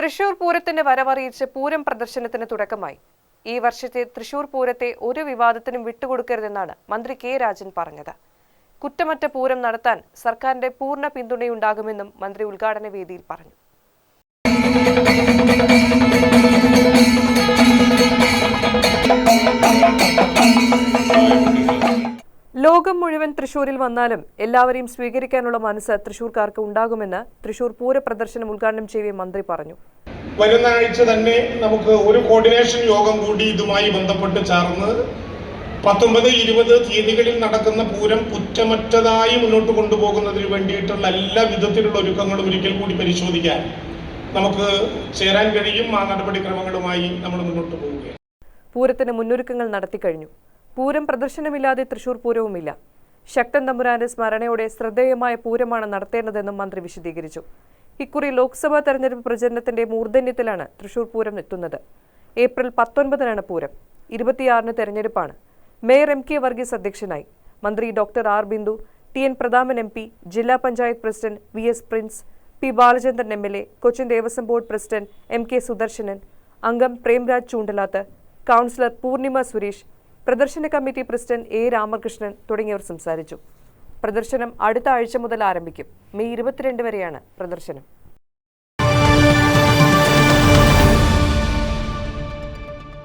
തൃശൂർ പൂരത്തിന്റെ വരവറിയിച്ച് പൂരം പ്രദർശനത്തിന് തുടക്കമായി. ഈ വർഷത്തെ തൃശൂർ പൂരത്തെ ഒരു വിവാദത്തിനും വിട്ടുകൊടുക്കരുതെന്നാണ് മന്ത്രി കെ രാജൻ പറഞ്ഞത്. കുറ്റമറ്റ പൂരം നടത്താൻ സർക്കാരിന്റെ പൂർണ പിന്തുണയുണ്ടാകുമെന്നും മന്ത്രി ഉദ്ഘാടന വേദിയിൽ പറഞ്ഞു. ലോകം മുഴുവൻ തൃശൂരിൽ വന്നാലും എല്ലാവരെയും സ്വീകരിക്കാനുള്ള മനസ്സ് തൃശൂർക്കാർക്ക് ഉണ്ടാകുമെന്ന് തൃശൂർ പൂരപ്രദർശനം ഉദ്ഘാടനം ചെയ്യവേ മന്ത്രി പറഞ്ഞു. വരുന്ന ആഴ്ച തന്നെ നമുക്ക് ഒരു കോർഡിനേഷൻ യോഗം കൂടി ഇതുമായി ബന്ധപ്പെട്ട് ചേർന്ന് പത്തൊമ്പത് ഇരുപത് തീയതികളിൽ നടക്കുന്ന പൂരം കുറ്റമറ്റതായി മുന്നോട്ട് കൊണ്ടുപോകുന്നതിന് വേണ്ടിയിട്ടുള്ള എല്ലാ വിധത്തിലുള്ള ഒരുക്കങ്ങളും ഒരിക്കൽ കൂടി പരിശോധിക്കാൻ നമുക്ക് ചേരാൻ കഴിയും. ആ നടപടിക്രമങ്ങളുമായി നമ്മൾ മുന്നോട്ട് പോവുകയാണ്. പൂരത്തിന് മുന്നൊരുക്കങ്ങൾ നടത്തിക്കഴിഞ്ഞു. പൂരം പ്രദർശനമില്ലാതെ തൃശൂർ പൂരവുമില്ല. ശക്തൻ തമ്പുരാന്റെ സ്മരണയോടെ ശ്രദ്ധേയമായ പൂരമാണ് നടത്തേണ്ടതെന്നും മന്ത്രി വിശദീകരിച്ചു. ഇക്കുറി ലോക്സഭാ തെരഞ്ഞെടുപ്പ് പ്രചരണത്തിന്റെ മൂർധന്യത്തിലാണ് തൃശൂർ പൂരം എത്തുന്നത്. ഏപ്രിൽ പത്തൊൻപതിനാണ് പൂരം. ഇരുപത്തിയാറിന് തെരഞ്ഞെടുപ്പാണ്. മേയർ എം കെ വർഗീസ് അധ്യക്ഷനായി. മന്ത്രി doctor R. Bindu T. N. Prathapan M P ജില്ലാ panchayat president V. S. Prince P. Balachandran M L A Cochin Devaswom board president M K Sudarsanan അംഗം പ്രേംരാജ് ചൂണ്ടലാത്ത് കൗൺസിലർ പൂർണിമ സുരേഷ് പ്രദർശന കമ്മിറ്റി പ്രസിഡന്റ് എ രാമകൃഷ്ണൻ തുടങ്ങിയവർ സംസാരിച്ചു. പ്രദർശനം അടുത്ത ആഴ്ച മുതൽ ആരംഭിക്കും. മെയ് ഇരുപത്തിരണ്ട് വരെയാണ് പ്രദർശനം.